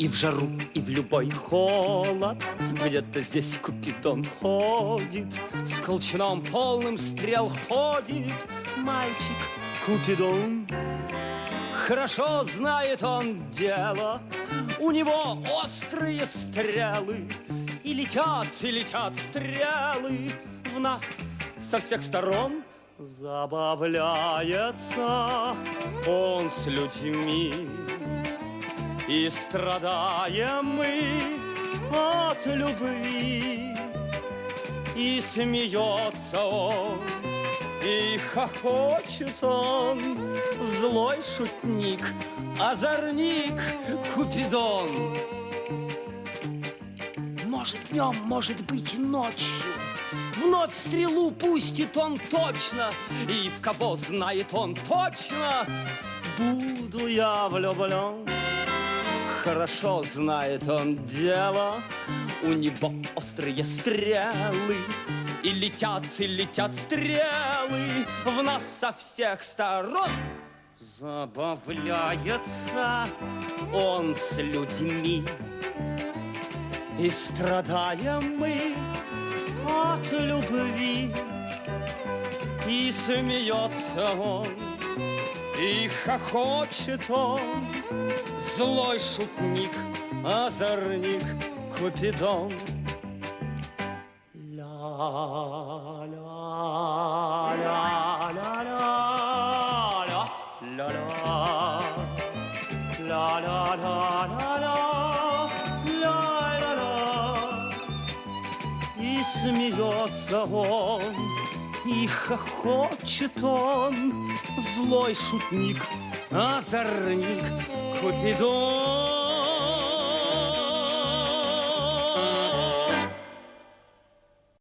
И в жару, и в любой холод. Где-то здесь Купидон ходит С колчаном полным стрел ходит. Мальчик Купидон Хорошо знает он дело. У него острые стрелы И летят, и летят стрелы. В нас со всех сторон Забавляется он с людьми И страдаем мы от любви И смеется он и хохочет он, злой шутник, озорник Купидон. Может днем, может быть ночью, Вновь стрелу пустит он точно, И в кого знает он точно, Буду я влюблен. Хорошо знает он дело, У него острые стрелы, И летят, и летят стрелы В нас со всех сторон. Забавляется он с людьми, И страдаем мы от любви. И смеется он, и хохочет он, Злой шутник, озорник Купидон. И смеется он, и хохочет он, Злой шутник, озорник Купидон.